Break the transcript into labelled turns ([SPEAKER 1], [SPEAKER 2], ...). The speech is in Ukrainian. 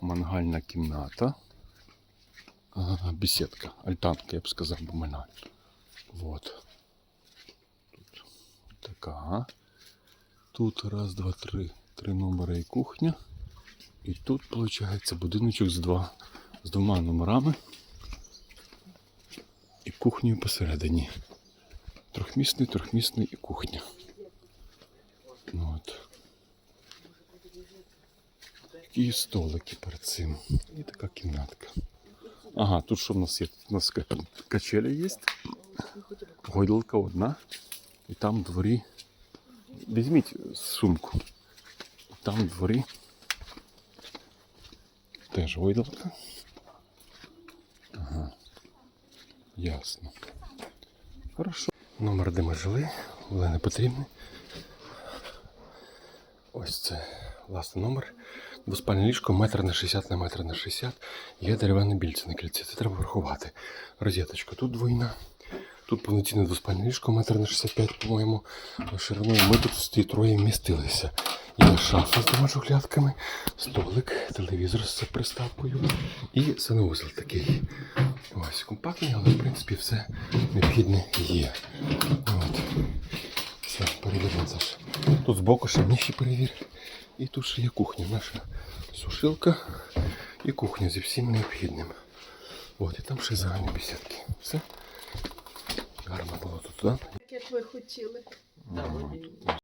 [SPEAKER 1] мангальна кімната. А, бесідка, альтанка, я б сказав, бо мене. Вот. Тут така. Тут раз, два, три. Три номери і кухня. І тут, виходить, будиночок з, два, з двома номерами. І кухнею посередині. Трьохмісний, трьохмісний і кухня. Ну, От. Такі столики перед цим. І така кімнатка. Ага, тут що в нас є? У нас ка- качеля є. Гойдалка одна. І там в дворі. Візьміть сумку. Там в дворі. Теж гойдалка. Ага. Ясно. Хорошо. Номер, де ми жили, але не потрібний. Ось це власне номер. Двоспальне ліжко метр на 60 на метр на 60. Є дерев'яне більце на кільці. Це треба врахувати. Розеточка тут двойна. Тут повноцінне двоспальне ліжко метр на 65, по-моєму, шириною. Ми тут всі троє вмістилися. Є шафа з двома шухлядками, столик, телевізор з приставкою і санузел такий. Ось компактний, але в принципі все необхідне є. От. Все, це ж. Тут збоку ще нижче перевір. І тут ще є кухня. Наша сушилка і кухня зі всім необхідним. От, і там ще загальні бесідки. Все. Гарно було тут, так?
[SPEAKER 2] як ви хотіли.